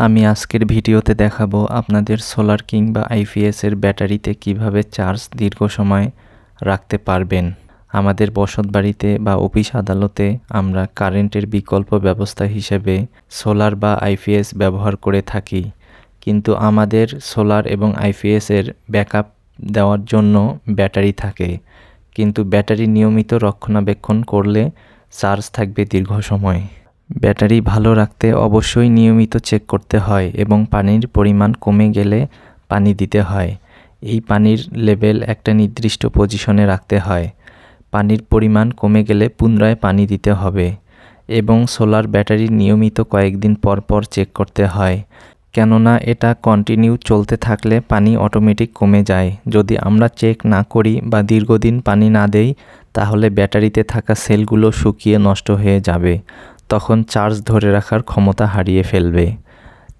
আমি আজকের ভিডিওতে দেখাবো আপনাদের সোলার কিং বা আইপিএস ব্যাটারিতে কীভাবে চার্জ দীর্ঘ সময় রাখতে পারবেন। আমাদের বসত বাড়িতে বা অফিস আদালতে আমরা কারেন্টের বিকল্প ব্যবস্থা হিসেবে সোলার বা আইপিএস ব্যবহার করে থাকি। কিন্তু আমাদের সোলার এবং আইপিএসের ব্যাকআপ দেওয়ার জন্য ব্যাটারি থাকে। কিন্তু ব্যাটারি নিয়মিত রক্ষণাবেক্ষণ করলে চার্জ থাকবে দীর্ঘ সময়। ব্যাটারি ভালো রাখতে অবশ্যই নিয়মিত চেক করতে হয় এবং পানির পরিমাণ কমে গেলে পানি দিতে হয়। এই পানির লেভেল একটা নির্দিষ্ট পজিশনে রাখতে হয়। পানির পরিমাণ কমে গেলে পুনরায় পানি দিতে হবে এবং সোলার ব্যাটারি নিয়মিত কয়েকদিন পর পর চেক করতে হয়। কেননা এটা কন্টিনিউ চলতে থাকলে পানি অটোমেটিক কমে যায়। যদি আমরা চেক না করি বা দীর্ঘদিন পানি না দেই, তাহলে ব্যাটারিতে থাকা সেলগুলো শুকিয়ে নষ্ট হয়ে যাবে। তখন চার্জ ধরে রাখার ক্ষমতা হারিয়ে ফেলবে।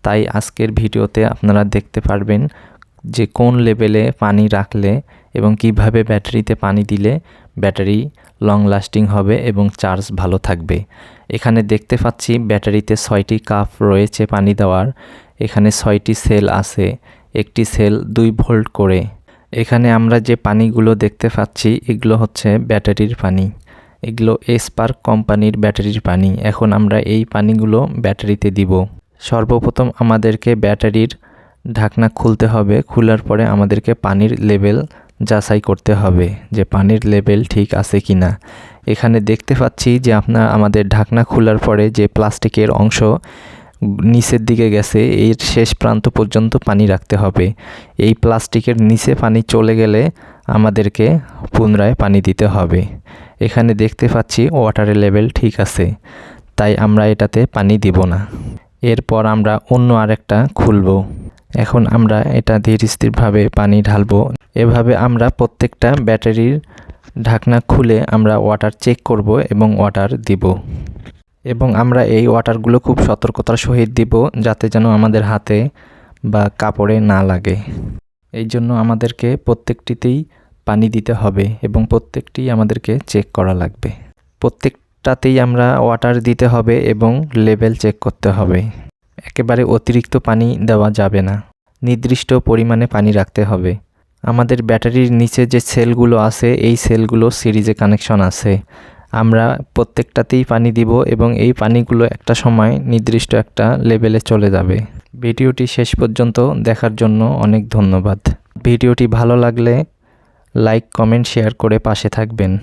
তাই আজকের ভিডিওতে আপনারা দেখতে পারবেন যে কোন লেভেলে পানি রাখলে এবং কীভাবে ব্যাটারিতে পানি দিলে ব্যাটারি লং লাস্টিং হবে এবং চার্জ ভালো থাকবে। এখানে দেখতে পাচ্ছি ব্যাটারিতে ছয়টি কাপ রয়েছে পানি দেওয়ার। এখানে ছয়টি সেল আছে, একটি সেল দুই ভোল্ট করে। এখানে আমরা যে পানিগুলো দেখতে পাচ্ছি, এগুলো হচ্ছে ব্যাটারির পানি। এগুলো এসপার্ক কোম্পানির ব্যাটারির পানি। এখন আমরা এই পানিগুলো ব্যাটারিতে দিব। সর্বপ্রথম আমাদেরকে ব্যাটারির ঢাকনা খুলতে হবে। খোলার পরে আমাদেরকে পানির লেভেল যাচাই করতে হবে যে পানির লেভেল ঠিক আছে কি না এখানে দেখতে পাচ্ছি যে আপনার আমাদের ঢাকনা খোলার পরে যে প্লাস্টিকের অংশ নিচের দিকে গেছে, এর শেষ প্রান্ত পর্যন্ত পানি রাখতে হবে। এই প্লাস্টিকের নিচে পানি চলে গেলে আমাদেরকে পুনরায় পানি দিতে হবে। এখানে দেখতে পাচ্ছি ওয়াটারের লেভেল ঠিক আছে, তাই আমরা এটাতে পানি দিব না। এরপর আমরা অন্য আরেকটা খুলব। এখন আমরা এটা ধীর স্থিরভাবে পানি ঢালবো। এভাবে আমরা প্রত্যেকটা ব্যাটারির ঢাকনা খুলে আমরা ওয়াটার চেক করব এবং ওয়াটার দিব। এবং আমরা এই ওয়াটারগুলো খুব সতর্কতার সহিত দিব যাতে যেন আমাদের হাতে বা কাপড়ে না লাগে। এই জন্য আমাদেরকে প্রত্যেকটিতেই পানি দিতে হবে এবং প্রত্যেকটি আমাদেরকে চেক করা লাগবে। প্রত্যেকটাতেই আমরা ওয়াটার দিতে হবে এবং লেভেল চেক করতে হবে। একেবারে অতিরিক্ত পানি দেওয়া যাবে না। নির্দিষ্ট পরিমাণে পানি রাখতে হবে। আমাদের ব্যাটারির নিচে যে সেলগুলো আছে, এই সেলগুলো সিরিজে কানেকশন আছে। আমরা প্রত্যেকটাতেই পানি দিব এবং এই পানিগুলো একটা সময় নির্দিষ্ট একটা লেভেলে চলে যাবে। ভিডিওটি শেষ পর্যন্ত দেখার জন্য অনেক ধন্যবাদ। ভিডিওটি ভালো লাগলে লাইক, কমেন্ট, শেয়ার করে পাশে থাকবেন।